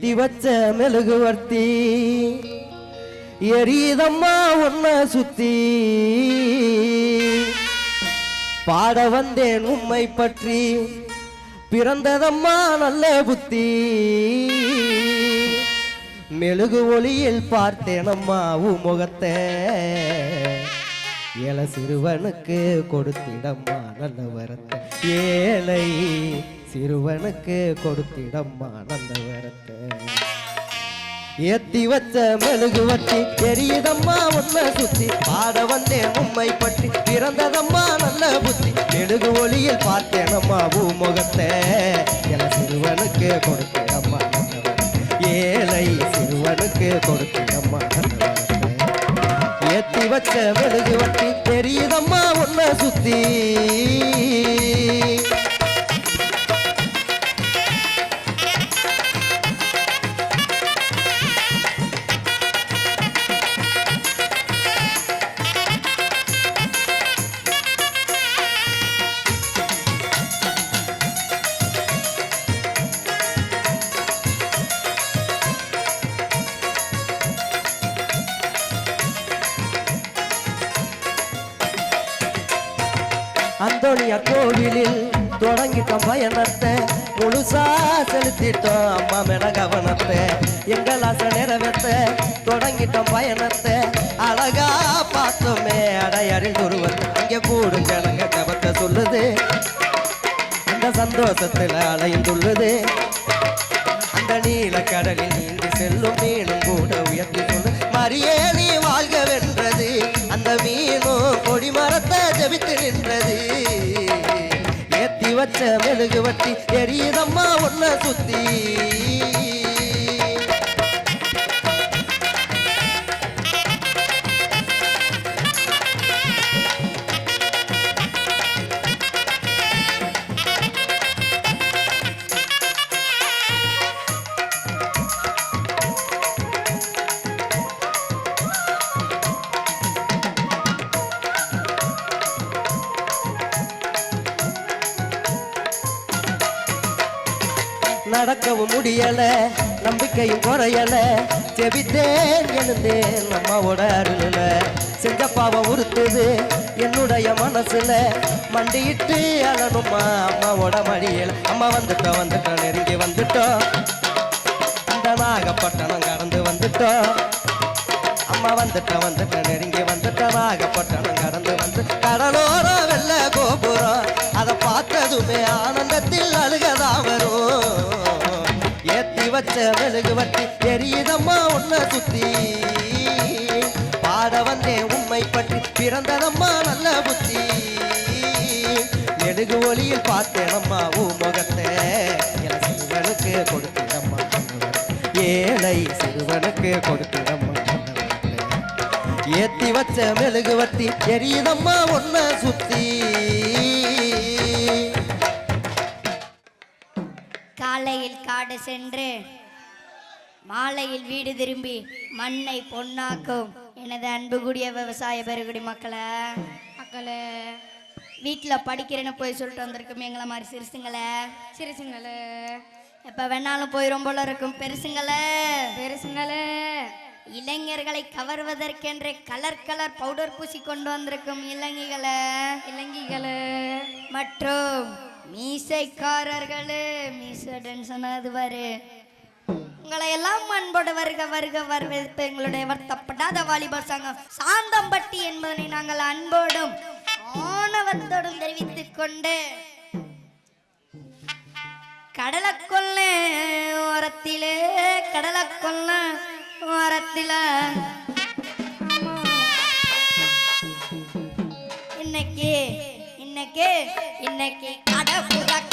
ஏத்தி வச்ச மெழுகுவர்த்தி எரியதம்மா உன்ன சுத்தி. பாட வந்தேன் உம்மை பற்றி. பிறந்ததம்மா நல்ல புத்தி. மெழுகு ஒளியில் பார்த்தேனம்மா உன் முகத்தை. ஏழை சிறுவனுக்கு கொடுத்திடம்மா நல்ல வரத்தை. ஏழை சிறுவனுக்கு கொடுத்திடம்மா நல்ல வரத்தை. ஏத்தி வச்ச மெழுகு வட்டி தெரியுதம்மா உன்னை சுத்தி. பாட வந்தேன் உம்மை பற்றி பிறந்ததம்மா நல்ல புத்தி. மெழுகு ஒளியில் பார்த்தேனம்மா பூமுகத்தை. என சிறுவனுக்கு கொடுத்தேனம்மா ஏழை சிறுவனுக்கு கொடுத்தேனம்மா ஏத்தி வச்ச மெழுகு வட்டி தெரியுதம்மா உன்னை சுத்தி? அந்தோணியார் கோவிலில் தொடங்கிட்டோம் பயணத்தை. முழுசா செலுத்திட்டோம். அம்மா மேல கவனத்தை எங்கள் ஆசை நிறைவேற்ற. தொடங்கிட்டோம் பயணத்தை. அழகா பார்த்தோமே அடையாறில் துருவத்தை அங்கே கூடும் ஜனங்க கபத்தை சொல்லுது. அந்த சந்தோஷத்தில் அலைந்துள்ளது அந்த நீல கடலில் நீந்தி செல்லும் மீனும் கூட உயர்த்தி சொல்லு மரியே நீ வாழ்க வென்றது. அந்த மீனும் கொடி மரத்தை ஜபித்து நின்றது. வச்ச மெழுகு வட்டி எரியுதம்மா ஒன்ன சுத்தி. நடக்கவும் முடியல நம்பிக்கையும் குறையல. செபித்தேன் எழுந்தேன் அம்மாவோட அருளில. செஞ்ச பாவம் உறுத்துது என்னுடைய மனசுல. மண்டியிட்டு அழனுமா அம்மாவோட மடியில. அம்மா வந்துட்டோம் வந்துட்டோம் நெருங்கி வந்துட்டோம். அந்த நாகப்பட்டினம் கடந்து வந்துட்டோம். அம்மா வந்துட்டோம் வந்துட்டோம் நெருங்கி வந்துட்டோம். நாகப்பட்டினம் கடந்து வந்து கடலோரம் வெள்ள கோபுரம் அதை பார்த்ததுமே ஆனந்தத்தில் அழு வச்ச மெழுகு வட்டி எரியுதம்மா உன்னை சுத்தி. பாட வந்தேன் உண்மை பற்றி பிறந்ததம்மா நல்ல புத்தி. மெழுகு ஒளியில் பார்த்தேனம்மா ஊ முகத்தை. சிறுவனுக்கு கொடுத்திடம்மா ஏழை சிறுவனுக்கு கொடுத்திடம்மா ஏத்தி வச்ச மெழுகு வட்டி எரியுதம்மா உன்னை சுத்தி. காடு சென்று மாலையில் வீடு திரும்பி மண்ணை பொன்னாக்கும். எனது அன்பு கூடிய விவசாய பெருகுடி மக்களே. மக்களே. வீட்டில் படிக்கிறேன்னு போய் சொல்லிட்டு வந்திருக்கும் எங்களை மாதிரி சிறுசுங்களே. சிறுசுங்களே. எப்போ வேணாலும் போயிரும் போல இருக்கும் பெருசுங்களே. பெருசுங்களே. இளைஞர்களை கவர்வதற்கென்று கலர் கலர் பவுடர் பூசி கொண்டு வந்திருக்கும் இளைஞர்களே இலங்கைகளே மற்றும் மீசைக்காரர்களே மீச டென்ஷன் அது வரு உங்களை எல்லாம் அன்போடு வருக வருக வரவேற்பு எங்களுடைய வருத்தப்படாத வாலிபர் சங்கம் சாந்தம்பட்டி என்பதனை நாங்கள் அன்போடும் ஆணவத்தோடும் தெரிவித்துக் கொண்டு கடலக்கொள்ள ஓரத்திலே கடலக்கொள்ள ஓரத்தில். இன்னைக்கு இன்னைக்கு இன்னைக்கு கடப்புற கடப்புற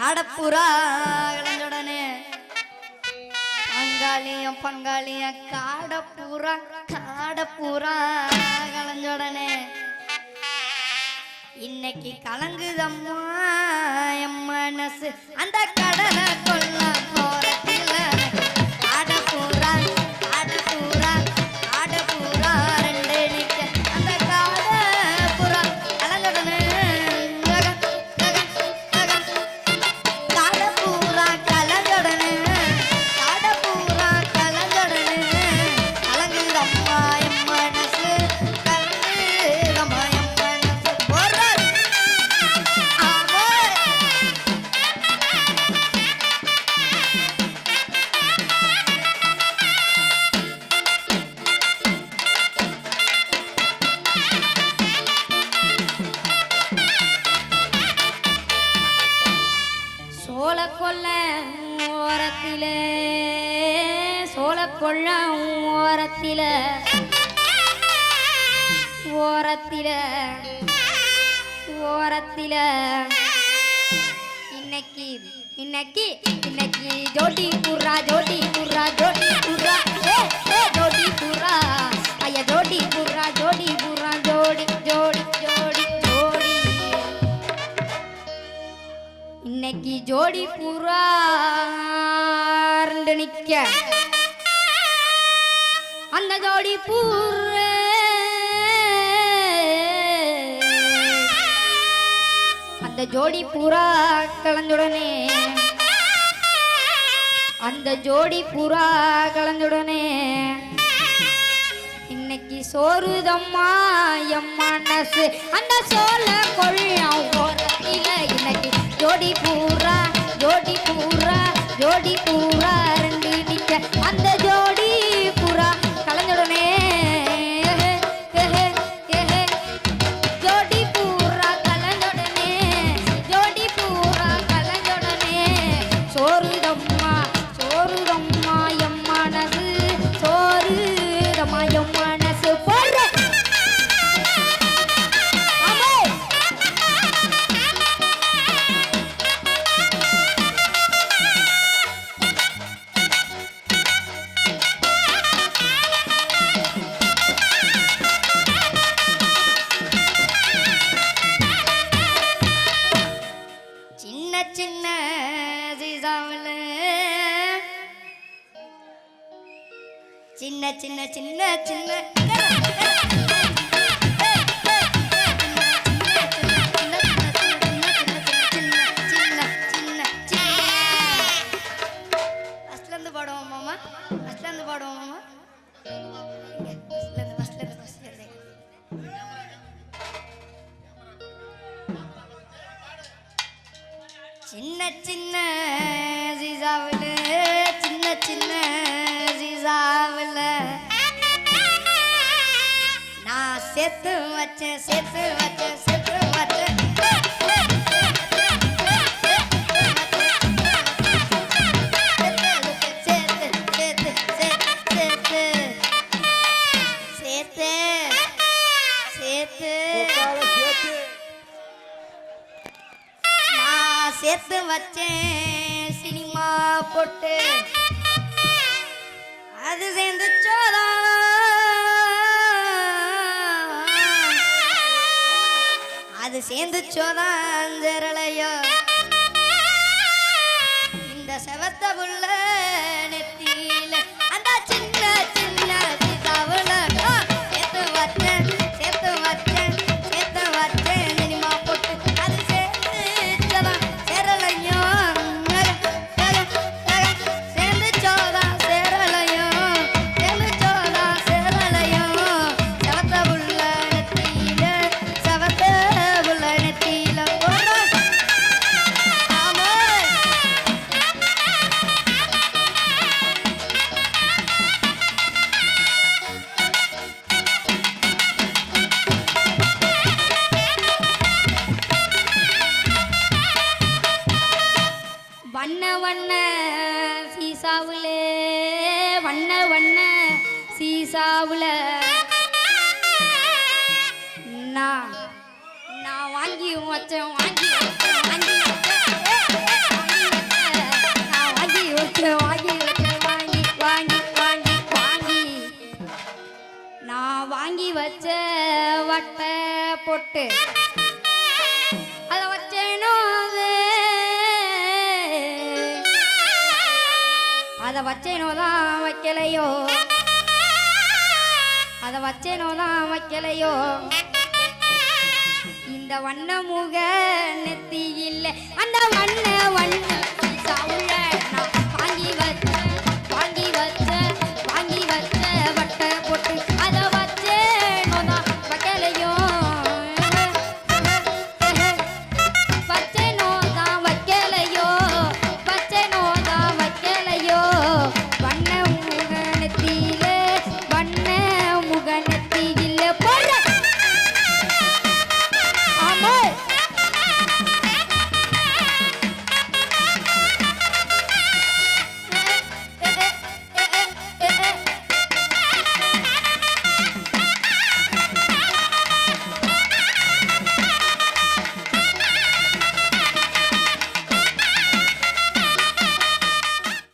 காடப்புறா இளைஞுடனே பங்காளியம் பங்காளிய காடப்புறா காட காடப்பூரா இன்னைக்கு கலங்குதம்மா என் மனசு. அந்த கடலை கொல்ல போ சோழ கொல்ல ஓரத்தில சோழ கொல்ல ஓரத்தில ஓரத்தில ஓரத்தில. இன்னைக்கு இன்னைக்கு இன்னைக்கு ஜோடி குர்ரா ஜோடி குர்ரா ஜோடி குர்ரா. நிற்க அந்த ஜோடி பூர் அந்த ஜோடி புறா கலந்துடனே. அந்த ஜோடி புறா கலந்துடனே. இன்னைக்கு சோறுதம்மா எம் மனசு. அந்த சோழ கொள்ளம் ஓரத்தில. இன்னைக்கு ஜோடி பூரா ஜோடி பூரா ஜோடி பூரா சின்ன சின்ன சின்ன சின்ன. ஃபஸ்ட்லேருந்து பாடுவோம் சேர்த்து வச்சேன் சேர்த்து வச்சேன் சேர்த்து வச்சேன் சேர்த்து சேர்த்து நான் சேர்த்து வச்சேன் சினிமா போட்டு. அது சேர்ந்து சோதான் இந்த செவத்த புள்ள வச்சேன் வாங்கி வாங்கி நான் வாங்கி வச்சேன் வாங்கி வச்சேன் வாங்கி வாங்கி வாங்கி வாங்கி நான் வாங்கி வச்ச வட்டை பொட்டு அதை வச்சேனோ அதை வச்சேனோ தான் வைக்கலையோ? அதை வச்சேனோ தான் வைக்கலையோ? அந்த வண்ணமுக நெத்தியில் அந்த வண்ண வண்ண சாவுல